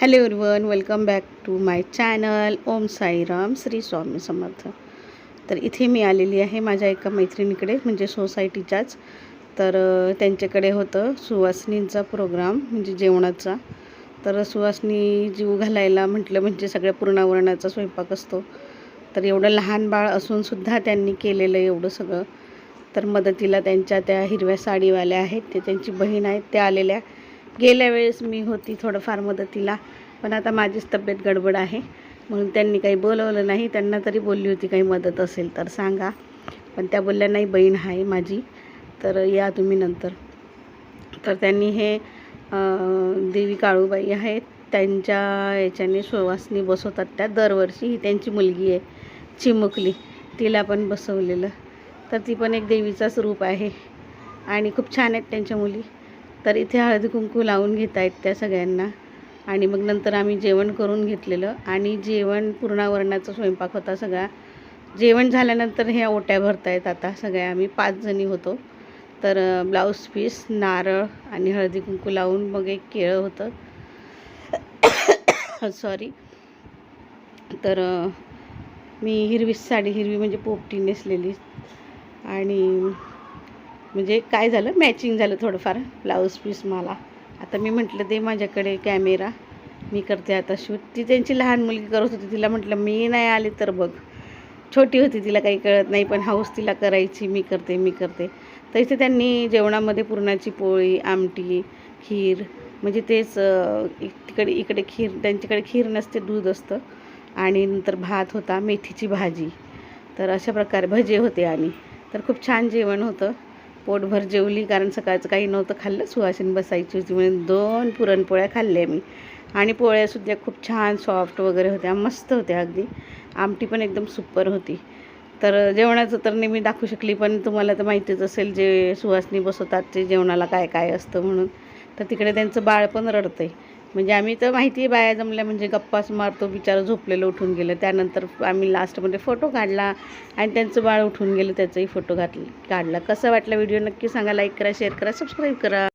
Hello everyone welcome back to my channel Om Sairam Shri Swami Samarth. तर इथे मी आलेली आहे माझ्या एका मैत्रिणीकडे म्हणजे सोसायटीच्याच तर त्यांच्याकडे होतं सुवासनींचा प्रोग्राम म्हणजे जेवणाचा. तर सुवासनी जीव घालायला म्हटलं म्हणजे सगळ्या पूर्णावरणाचा स्वयंपाक असतो. तर एवढं लहान बाळ असूनसुद्धा त्यांनी केलेलं एवढं सगळं. तर मदतीला त्यांच्या त्या हिरव्या साडीवाल्या आहेत ते त्यांची बहीण आहेत त्या आलेल्या. गेल्या वेळेस मी होती थोडंफार मदतीला पण आता माझीच तब्येत गडबड आहे. म्हणून त्यांनी काही बोलवलं नाही त्यांना तरी बोलली होती काही मदत असेल तर सांगा. पण त्या बोलल्या नाही बहीण आहे माझी तर या तुम्ही नंतर. तर त्यांनी हे देवी काळूबाई आहेत त्यांच्या याच्याने सुवासनी बसवतात त्या. दरवर्षी ही त्यांची मुलगी आहे चिमुकली. तिला पण बसवलेलं. तर ती पण एक देवीचाच रूप आहे. आणि खूप छान आहेत त्यांच्या मुली. तर इथे हळदी कुंकू लावून घेत आहेत त्या सगळ्यांना. आणि मग नंतर आम्ही जेवण करून घेतलेलं. आणि जेवण पूर्णावरणाचा स्वयंपाक होता सगळा. जेवण झाल्यानंतर ह्या ओट्या भरतायत आता सगळ्या आम्ही. पाच जणी होतो. तर ब्लाऊज पीस नारळ आणि हळदी कुंकू लावून मग एक केळं होतं. सॉरी. तर मी हिरवी साडी हिरवी म्हणजे पोपटी नेसलेली. आणि म्हणजे काय झालं? मॅचिंग झालं थोडंफार. ब्लाऊज पीस मला. आता मी म्हटलं दे माझ्याकडे कॅमेरा मी करते आता शूट ती त्यांची लहान मुलगी करत होती. तिला म्हटलं मी नाही आले तर बघ. छोटी होती तिला काही कळत नाही पण हाऊस तिला करायची. मी करते मी करते. तर इथे त्यांनी जेवणामध्ये पुरणाची पोळी आमटी खीर म्हणजे तेच इक- तिकडे इकडे खीर त्यांच्याकडे खीर नसते दूध असतं. आणि नंतर भात होता मेथीची भाजी. तर अशा प्रकारे भजे होते आणि तर खूप छान जेवण होतं. पोटभर जेवली कारण सकाळचं काही नव्हतं खाल्लं. सुवासिनी बसायची होती म्हणून दोन पुरणपोळ्या खाल्ल्या मी. आणि पोळ्यासुद्धा खूप छान सॉफ्ट वगैरे होत्या. मस्त होत्या अगदी. आमटी पण एकदम सुपर होती. तर जेवणाचं तर नेहमी दाखवू शकली पण तुम्हाला तर माहितीच असेल जे सुवासनी बसवतात ते जेवणाला काय काय असतं म्हणून. तर तिकडे त्यांचं बाळ पण रडतं आहे म्हणजे आम्ही तर माहिती आहे बाया जमल्या म्हणजे गप्पाच मारतो बिचारं झोपलेलं उठून गेलं. त्यानंतर आम्ही लास्टमध्ये फोटो काढला आणि त्यांचं बाळ उठून गेलं त्याचाही फोटो घातला काढला. कसं वाटलं व्हिडिओ नक्की सांगा लाईक करा शेअर करा सबस्क्राईब करा.